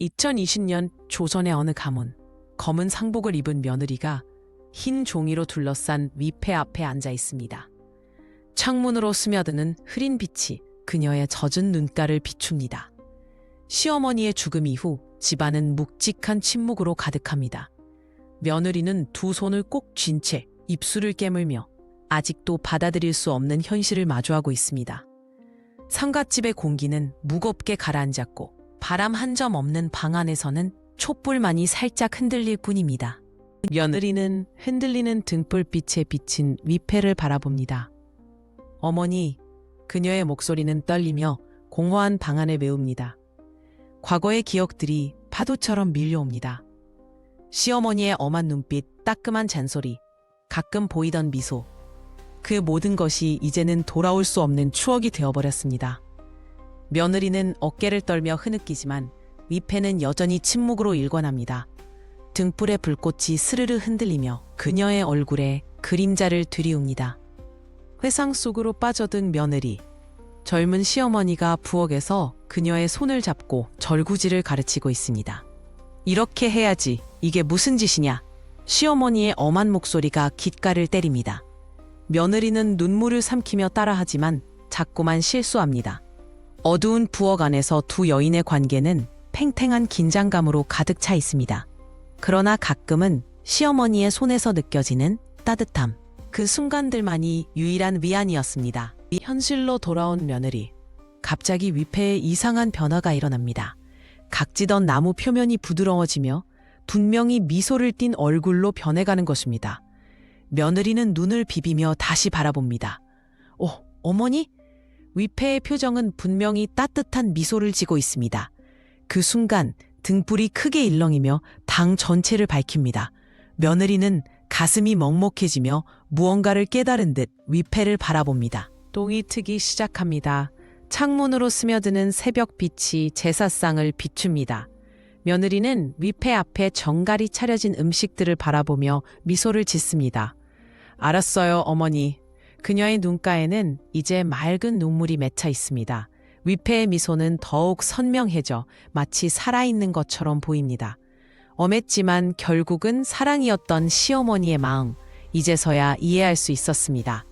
2020년 조선의 어느 가문 검은 상복을 입은 며느리가 흰 종이로 둘러싼 위패 앞에 앉아 있습니다. 창문으로 스며드는 흐린 빛이 그녀의 젖은 눈가를 비춥니다. 시어머니의 죽음 이후 집안은 묵직한 침묵으로 가득합니다. 며느리는 두 손을 꼭 쥔 채 입술을 깨물며 아직도 받아들일 수 없는 현실을 마주하고 있습니다. 상갓집의 공기는 무겁게 가라앉았고 바람 한 점 없는 방 안에서는 촛불만이 살짝 흔들릴 뿐입니다. 며느리는 흔들리는 등불빛에 비친 위패를 바라봅니다. 어머니, 그녀의 목소리는 떨리며 공허한 방 안을 메웁니다. 과거의 기억들이 파도처럼 밀려옵니다. 시어머니의 엄한 눈빛, 따끔한 잔소리, 가끔 보이던 미소. 그 모든 것이 이제는 돌아올 수 없는 추억이 되어버렸습니다. 며느리는 어깨를 떨며 흐느끼지만 위패는 여전히 침묵으로 일관합니다. 등불의 불꽃이 스르르 흔들리며 그녀의 얼굴에 그림자를 들이웁니다. 회상 속으로 빠져든 며느리. 젊은 시어머니가 부엌에서 그녀의 손을 잡고 절구지를 가르치고 있습니다. 이렇게 해야지. 이게 무슨 짓이냐? 시어머니의 엄한 목소리가 귓가를 때립니다. 며느리는 눈물을 삼키며 따라하지만 자꾸만 실수합니다. 어두운 부엌 안에서 두 여인의 관계는 팽팽한 긴장감으로 가득 차 있습니다. 그러나 가끔은 시어머니의 손에서 느껴지는 따뜻함. 그 순간들만이 유일한 위안이었습니다. 이 현실로 돌아온 며느리. 갑자기 위패에 이상한 변화가 일어납니다. 각지던 나무 표면이 부드러워지며 분명히 미소를 띤 얼굴로 변해가는 것입니다. 며느리는 눈을 비비며 다시 바라봅니다. 오, 어머니? 위패의 표정은 분명히 따뜻한 미소를 지고 있습니다. 그 순간 등불이 크게 일렁이며 당 전체를 밝힙니다. 며느리는 가슴이 먹먹해지며 무언가를 깨달은 듯 위패를 바라봅니다. 똥이 트기 시작합니다. 창문으로 스며드는 새벽 빛이 제사상을 비춥니다. 며느리는 위패 앞에 정갈이 차려진 음식들을 바라보며 미소를 짓습니다. 알았어요, 어머니. 그녀의 눈가에는 이제 맑은 눈물이 맺혀 있습니다. 위패의 미소는 더욱 선명해져 마치 살아있는 것처럼 보입니다. 엄했지만 결국은 사랑이었던 시어머니의 마음, 이제서야 이해할 수 있었습니다.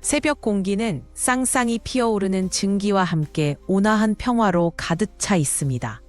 새벽 공기는 쌍쌍이 피어오르는 증기와 함께 온화한 평화로 가득 차 있습니다.